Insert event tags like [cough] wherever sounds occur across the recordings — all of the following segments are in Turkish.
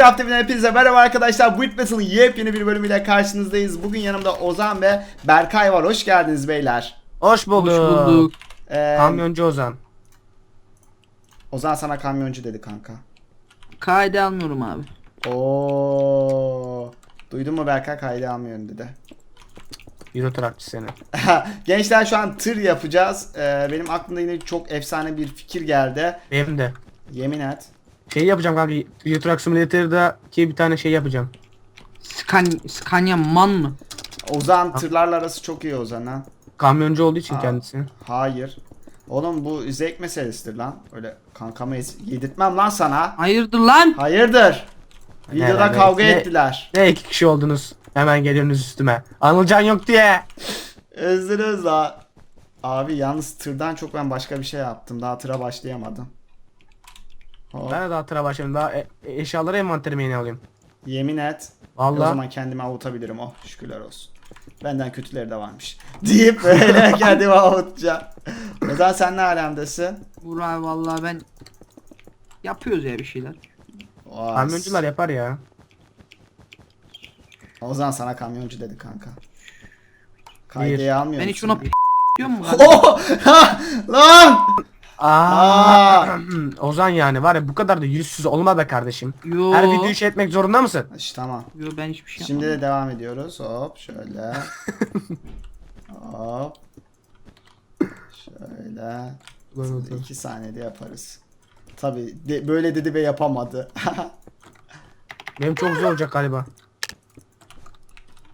Minecraft TV'den hepinize merhaba arkadaşlar. Build Battle'ın yepyeni bir bölümüyle karşınızdayız. Bugün yanımda Ozan ve Berkay var. Hoş geldiniz beyler. Hoş bulduk. Hoş bulduk. Ee, Kamyoncu Ozan. Ozan sana kamyoncu dedi kanka. Kaydı almıyorum abi. Oo. Duydun mu Berkay kaydı almıyorum dedi. Euro trakçı seni. [laughs] Gençler şu an tır yapacağız. Ee, benim aklımda yine çok efsane bir fikir geldi. Benim de. Yemin et. Şey yapacağım kanka. Euro Truck Simulator'daki bir tane şey yapacağım. Scan Scania man mı? Ozan tırlarla arası çok iyi Ozan ha. Kamyoncu olduğu için Aa. kendisi. Hayır. Oğlum bu zevk meselesidir lan. Öyle kankamı ez- yedirtmem lan sana. Hayırdır lan? Hayırdır? Videoda Ne- kavga ne- ettiler. Ne iki kişi oldunuz. Hemen geliyorsunuz üstüme. Anılcan yok diye. Özdünüz la. Abi yalnız tırdan çok ben başka bir şey yaptım. Daha tıra başlayamadım. Hop, Ben de daha tıra başladım. Daha e- e- eşyaları envanterime yeni alayım. Yemin et. O Valla. zaman kendimi avutabilirim. Oh şükürler olsun. Benden kötüleri de varmış. [laughs] Deyip böyle [laughs] kendimi avutacağım. Neden sen ne alemdesin? Burak vallahi ben yapıyoruz ya bir şeyler. Vay. Kamyoncular yapar ya. O zaman sana kamyoncu dedi kanka. Kaydeyi almıyor Ben hiç ona p- diyor mu? [laughs] Oh! Ha! Lan! Aa. [clears throat] Ozan yani var ya bu kadar da yüzsüz olma be kardeşim. Yo. Her videoyu şey etmek zorunda mısın? İşte tamam. Yo ben hiçbir şey Şimdi yapmadım. de devam ediyoruz. Hop şöyle. Hop. Şöyle. İki saniyede yaparız. Tabi böyle dedi ve yapamadı. [laughs] Benim çok zor olacak galiba.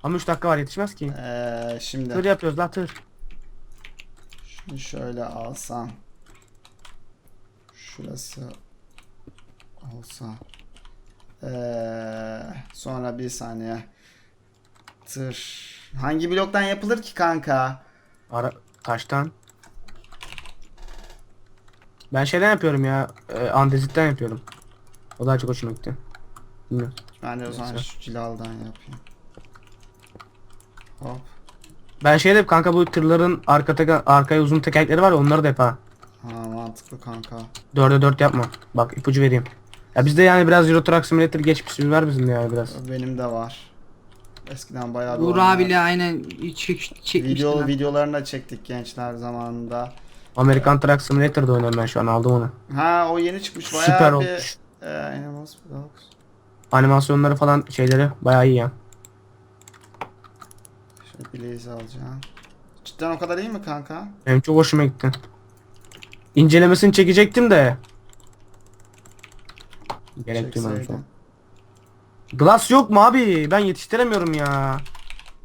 Ama 3 dakika var yetişmez ki. Ee, Tır şimdi yapıyoruz la tır. şunu şöyle alsam. Şurası olsa. Ee, sonra bir saniye. Tır. Hangi bloktan yapılır ki kanka? Ara taştan. Ben şeyden yapıyorum ya. E, andezitten yapıyorum. O daha çok hoşuma gitti. Bilmiyorum. Ben de o zaman Neyse. şu cilaldan yapayım. Hop. Ben şeyde kanka bu tırların arka teka, arkaya uzun tekerlekleri var ya onları da yap ha. Mantıklı kanka. 4'e 4 yapma. Bak ipucu vereyim. Ya bizde yani biraz Euro Truck Simulator geçmişimiz var bizim de yani biraz. Benim de var. Eskiden bayağı bir Burak oynadım. abiyle aynen çek, çekmişti Video lan. videolarını da çektik gençler zamanında. Amerikan Truck Simulator'da oynuyorum ben şu an aldım onu. Ha o yeni çıkmış bayağı Süper bir olmuş. e, Animals Dogs. Animasyonları falan şeyleri bayağı iyi ya. Şöyle Blaze alacağım. Cidden o kadar iyi mi kanka? Benim çok hoşuma gitti. İncelemesini çekecektim de. Gerek duymadım şu an. Glass yok mu abi? Ben yetiştiremiyorum ya.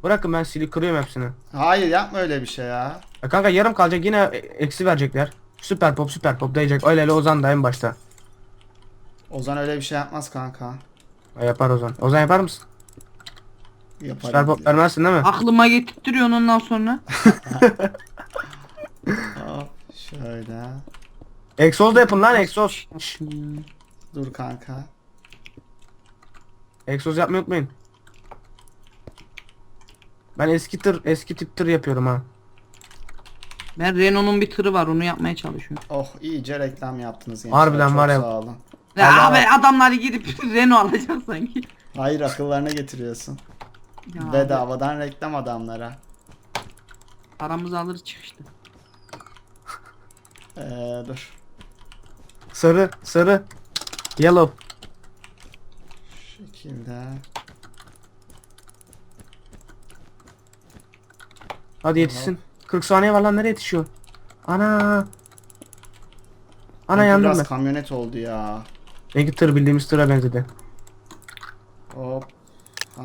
Bırakın ben sili kırıyorum hepsini. Hayır yapma öyle bir şey ya. Ya kanka yarım kalacak yine e- eksi verecekler. Süper pop süper pop diyecek. Öyle öyle Ozan da en başta. Ozan öyle bir şey yapmaz kanka. Ya yapar Ozan. Ozan yapar mısın? Yapar. Süper pop vermezsin değil mi? Aklıma getirtiyorsun ondan sonra. [laughs] Şöyle. Egzoz da yapın lan. Şşş, Dur kanka. Egzoz yapmayı unutmayın. Ben eski tır eski tip tır yapıyorum ha. Ben Renault'un bir tırı var onu yapmaya çalışıyorum. Oh iyice reklam yaptınız gençler. Harbiden Çok var ya. Sağ olun. Ya Allah abi adamlar gidip [laughs] Renault alacak sanki. Hayır akıllarına getiriyorsun. Ya abi, Bedavadan reklam adamlara. paramızı alır çıkıştı. Ee, dur. Sarı sarı. Yellow. Şu şekilde. Hadi yetişsin. 40 saniye var lan nereye yetişiyor? Ana. Ana Benimki yandım Biraz ben. kamyonet oldu ya. Benimki tır bildiğimiz tıra benzedi. Hop. Ha.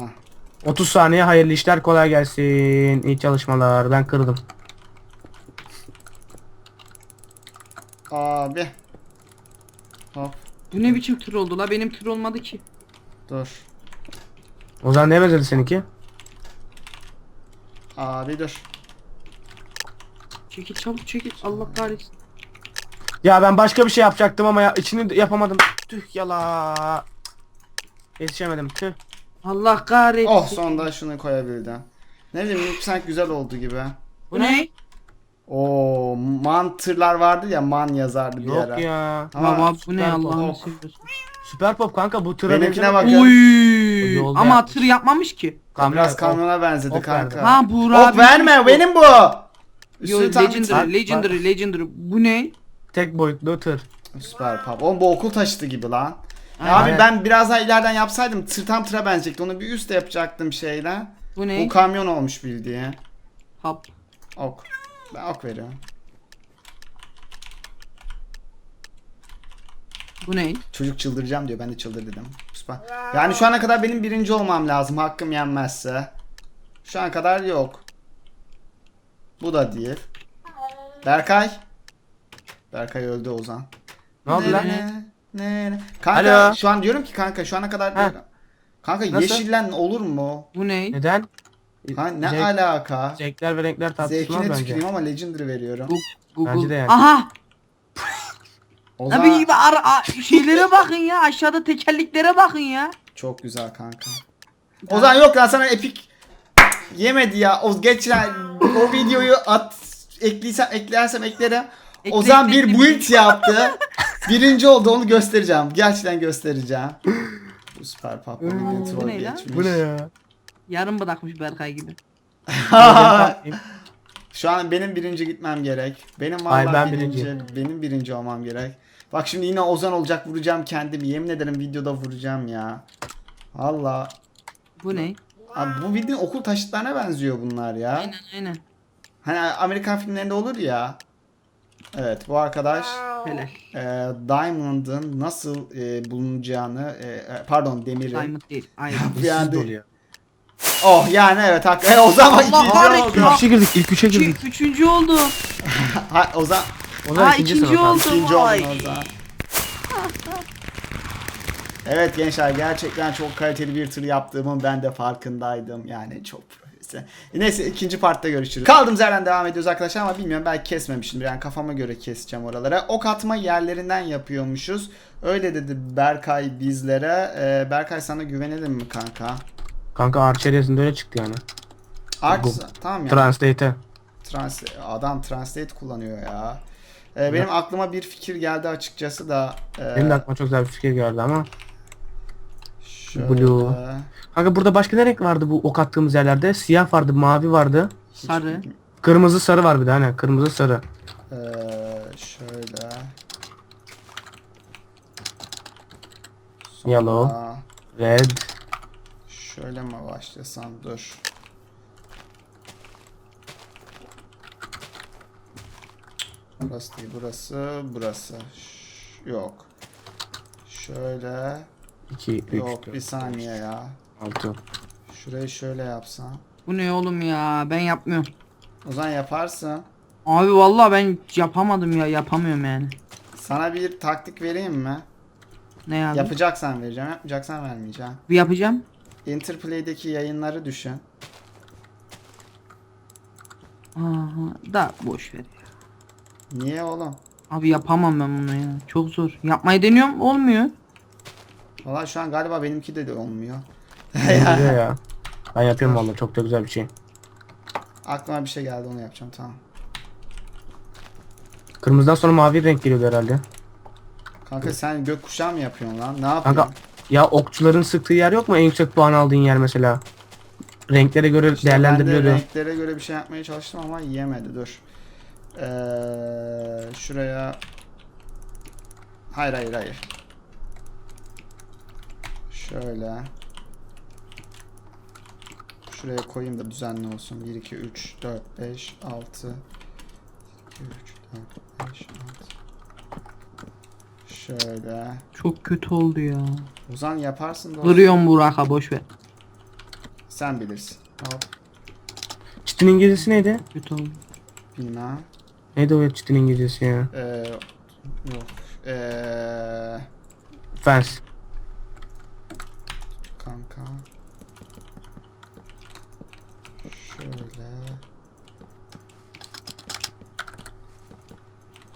30 saniye hayırlı işler kolay gelsin. İyi çalışmalar. Ben kırdım. Abi. Hop. Bu ne biçim tır oldu la benim tır olmadı ki. Dur. O zaman ne benzedi seninki? Abi dur. Çekil çabuk çekil Allah kahretsin. Ya ben başka bir şey yapacaktım ama ya içini de yapamadım. Tüh yala. Yetişemedim. Tüh. Allah kahretsin. Oh sonunda şunu koyabildim. Ne bileyim sanki güzel oldu gibi. Bu ne? O man tırlar vardı ya man yazardı bir ara. Yok ya. Ama Baba bu ne süper Allah'ını pop. seviyorsun. Süper pop kanka bu tıra Benimkine bak. Uy. Yolda Ama yapmış. tır yapmamış ki. Kamyon- Biraz ok- kamyona benzedi ok kanka. verdi. Ha Buğra ok abi verme benim bu. Yo Üstünü tam- legendary, legendary, legendary. Bu ne? Tek boyutlu tır. Süper pop. Oğlum bu okul taşıtı gibi lan. Ya Aynen. abi ben biraz daha ileriden yapsaydım tır tam tıra benzeyecekti. Onu bir üstte yapacaktım şeyle. Bu ne? Bu kamyon olmuş bildiğin. Hap. Ok. Ben ok veriyorum. Bu ne? Çocuk çıldıracağım diyor. Ben de çıldır dedim. Süper. Yani şu ana kadar benim birinci olmam lazım. Hakkım yenmezse. Şu ana kadar yok. Bu da değil. Berkay. Berkay öldü Ozan. Ne oldu lan? Ne, ne. Kanka Alo. şu an diyorum ki kanka şu ana kadar Ha. Kanka Nasıl? yeşillen olur mu? Bu ne? Neden? Ha, ne Zevk- alaka? Zevkler ve renkler tartışılmaz Zevkine bence. tüküreyim ama Legendary veriyorum. Google. Bence de yani. Aha! Ozan Abi gibi ara, a- şeylere [laughs] bakın ya. Aşağıda tekerleklere bakın ya. çok güzel kanka. Ozan yok lan sana epik yemedi ya. O geçen o videoyu at ekliysem eklersem eklerim. Ekle, Ozan ekle, bir ekle. build yaptı. [laughs] Birinci oldu onu göstereceğim. Gerçekten göstereceğim. Bu süper. Bu bildiğin troll bu ne lan? geçmiş. Bu ne ya? Yarım bırakmış Berkay gibi. [laughs] Şu an benim birinci gitmem gerek. Benim vallahi ben birinci, birinciyim. benim birinci olmam gerek. Bak şimdi yine Ozan olacak vuracağım kendimi. Yemin ederim videoda vuracağım ya. Valla. Bu ne? Abi bu bildiğin okul taşıtlarına benziyor bunlar ya. Aynen aynen. Hani Amerikan filmlerinde olur ya. Evet bu arkadaş Helal. e, Diamond'ın nasıl e, bulunacağını e, e, pardon demiri. Diamond değil. Aynen. Bir anda-. Oh yani evet hak. E, o zaman Allah ikinci kahretsin. oldu. İlk üçe girdik, ilk üçe Üçü, girdik. üçüncü oldu. [laughs] Ha, o zaman O zaman Aa, ikinci, ikinci sınıf oldu. ikinci Vay. [laughs] Evet gençler gerçekten çok kaliteli bir tır yaptığımın ben de farkındaydım. Yani çok profesyonel. Neyse ikinci partta görüşürüz. Kaldığımız yerden devam ediyoruz arkadaşlar ama bilmiyorum belki kesmemişimdir. Yani kafama göre keseceğim oralara. Ok atma yerlerinden yapıyormuşuz. Öyle dedi Berkay bizlere. Ee, Berkay sana güvenelim mi kanka? Kanka Archer yazında öyle çıktı yani. Bu- tamam ya. Translate'e. Trans adam translate kullanıyor ya. Ee, benim aklıma bir fikir geldi açıkçası da. e, Benim de aklıma çok güzel bir fikir geldi ama. şöyle- Blue. Kanka burada başka ne renk vardı bu ok attığımız yerlerde? Siyah vardı, mavi vardı. Sarı. Kırmızı sarı var bir de hani kırmızı sarı. Ee, şöyle. Sonra Yellow. Red. Şöyle mi başlasam dur. Burası değil burası burası. Ş- yok. Şöyle. 2, 3, Yok bir saniye ya. 6. Şurayı şöyle yapsam. Bu ne oğlum ya? Ben yapmıyorum. O zaman yaparsın. Abi vallahi ben yapamadım ya. Yapamıyorum yani. Sana bir taktik vereyim mi? Ne abi? Yapacaksan vereceğim, yapmayacaksan vermeyeceğim. Bir yapacağım. Interplay'deki yayınları düşün. Aha, da boş ver. Niye oğlum? Abi yapamam ben bunu ya. Çok zor. Yapmayı deniyorum olmuyor. Valla şu an galiba benimki de, de olmuyor. [laughs] ya. ya. Ben yapıyorum vallahi çok da güzel bir şey. Aklıma bir şey geldi onu yapacağım tamam. Kırmızıdan sonra mavi renk geliyordu herhalde. Kanka sen gökkuşağı mı yapıyorsun lan? Ne yapıyorsun? Kanka ya okçuların sıktığı yer yok mu en yüksek puan aldığın yer mesela? Renklere göre İşte ben de renklere göre bir şey yapmaya çalıştım ama yemedi dur. Ee, şuraya Hayır hayır hayır. Şöyle. Şuraya koyayım da düzenli olsun. 1 2 3 4 5 6 2 3 4 5 6 Şöyle. Çok kötü oldu ya. Ozan yaparsın dostum. Kırıyorum Burak'a boş ver. Sen bilirsin. Hop. Çitin İngilizcesi neydi? Kötü oldu. Bina. Neydi o çitin İngilizcesi ya? Ee, yok. Ee, Fence. kanka. Şöyle.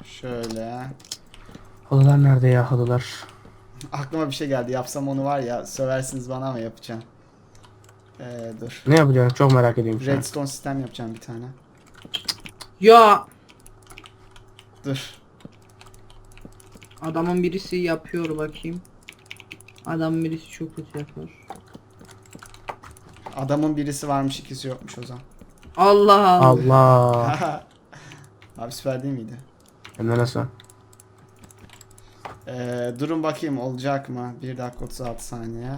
Şöyle. Halılar nerede ya halılar? Aklıma bir şey geldi. Yapsam onu var ya söversiniz bana ama yapacağım. Ee, dur. Ne yapacaksın? Çok merak ediyorum şu an. Redstone sistem yapacağım bir tane. Ya Dur. adamın birisi yapıyor bakayım. Adam birisi çok kötü yapar. Adamın birisi varmış ikisi yokmuş o zaman. Allah Allah. Allah. [laughs] Abi süper değil miydi? Hem de nasıl? Ee, durun bakayım olacak mı? 1 dakika 36 saniye.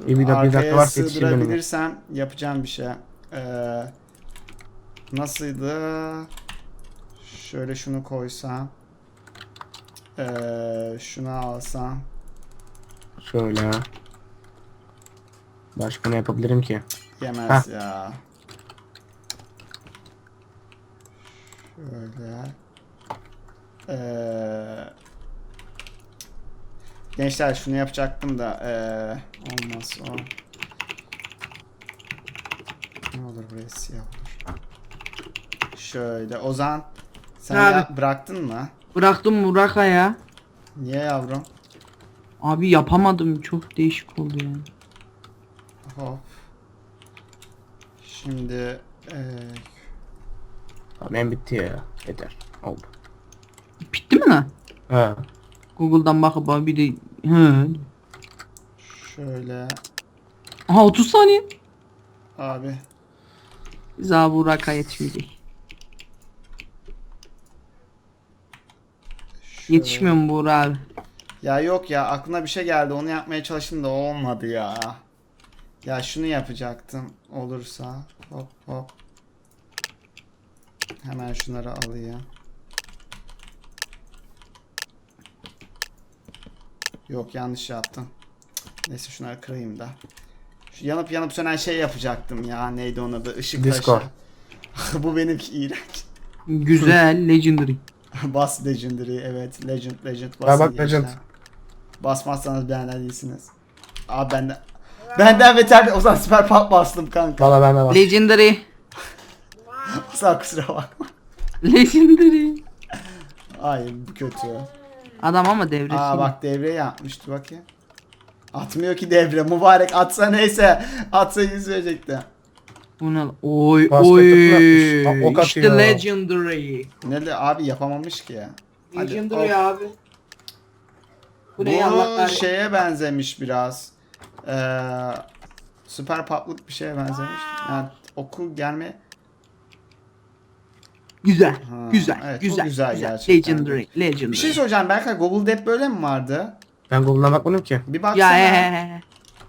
Dur, İyi bir dakika- bir dakika arkaya varsa yetişir benim. sığdırabilirsem yapacağım bir şey. Ee, nasıldı? Şöyle şunu koysam. Ee, şunu alsam. Şöyle. Başka ne yapabilirim ki? Yemez ya. Şöyle. Ee, gençler şunu yapacaktım da ee, olmaz o. Ne olur buraya siyah. Şöyle Ozan sen Abi. ya- bıraktın mı? Bıraktım Burak'a ya. Niye yavrum? Abi yapamadım. Çok değişik oldu yani. Hop. Şimdi ee, Tamam bitti ya. Yeter. Oldu. Bitti mi lan? He. Google'dan bakıp abi bir de Hı. şöyle Aha 30 saniye. abi Biz abi Burak'a yetişmeyecek. şöyle. Yetişmiyor mu Burak abi? Ya yok ya aklına bir şey geldi onu yapmaya çalıştım da olmadı ya. Ya şunu yapacaktım olursa. Hop hop. Hemen şunları alayım. Yok yanlış yaptım. Neyse şunları kırayım da. Şu yanıp yanıp sönen şey yapacaktım ya. Neydi onun adı? Işık Discord. taşı. [laughs] Bu benimki iğrenç. Güzel, legendary. [laughs] Bas Legendary evet Legend Legend Ha, basın bak gençler. Legend. Basmazsanız benden iyisiniz. Abi benden Benden beter o zaman süper pump bastım kanka. Valla ben de var. Legendary. [laughs] Sağ kusura bakma. Legendary. Hayır bu kötü. Adam ama devresi. Aa bak devre yapmıştı bakayım. Atmıyor ki devre mübarek atsa neyse atsa yüz verecekti. Bu lan? Oy oy. yapmış. Ok İşte atıyor. legendary. Ne de abi yapamamış ki ya. Hadi, Legendary hop. abi. Bu ne Allah Bu kahretsin. şeye benzemiş biraz. Ee, süper patlık bir şeye benzemiş. Yani oku gelme Güzel. Ha, güzel. evet, çok güzel. güzel gerçekten. Legendary. Legendary. Bir şey soracağım Berkay Google Dev böyle mi vardı? Ben Google'dan bakmadım ki. Bir baksana. ya ee,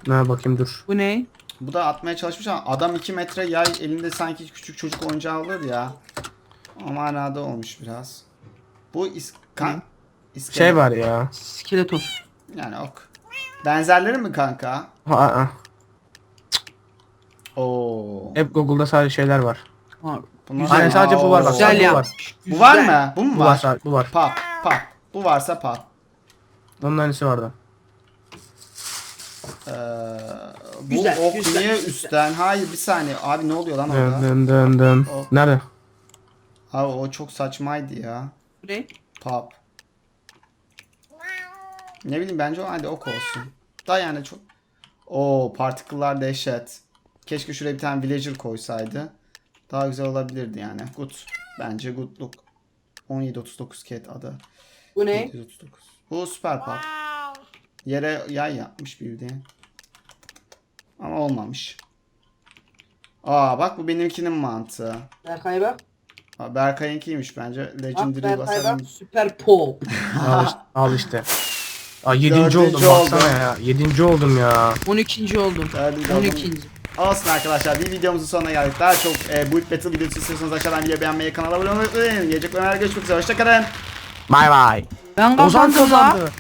Ne bakayım dur. bu ne? Bu da atmaya çalışmış ama adam 2 metre yay elinde sanki küçük çocuk oyuncağı olur ya. O manada olmuş biraz. Bu iskan iskelet. Şey var ya. Skeletor. Yani ok. Benzerleri mi kanka? Ha, ha. Oo. Hep Google'da sadece şeyler var. Var. Bunlar-. Aynen sadece bu var bak. Güzel sadece bu var. Bu var mı? Bu mu Bu var bu var. Pap, pap. Bu varsa pap. Onun aynısı vardı. Ee, bu Güzel, ok güzel, niye güzel. üstten? Hayır bir saniye. Abi ne oluyor lan orada? dın dın dın. O- Nerede? Abi o çok saçmaydı ya. Bu ne? Pop. Ne bileyim bence o hadi ok olsun. Da yani çok. Oo particle'lar dehşet. Keşke şuraya bir tane villager koysaydı. Daha güzel olabilirdi yani. Good. Bence goodluk. 1739 cat adı. Bu ne? 739. Bu süper pop. Yere yay yapmış bildiğin. Ama olmamış. Aa bak bu benimkinin mantığı. Berkay bak. Aa, Berkay'ınkiymiş bence. Bak Legendary Berkay basalım. bak. Süper pop. [laughs] al işte. Al işte. Aa, yedinci Dördüncü oldum baksana oldum. ya. Yedinci oldum ya. 12. oldum. Dördüncü oldum. 12. Olsun arkadaşlar bir videomuzun sonuna geldik. Daha çok e, Build Battle videosu istiyorsanız aşağıdan video beğenmeyi, kanala abone olmayı unutmayın. Gelecek bölümlerde görüşmek üzere. Hoşçakalın. Bye bye. Ben Ozan kazandı.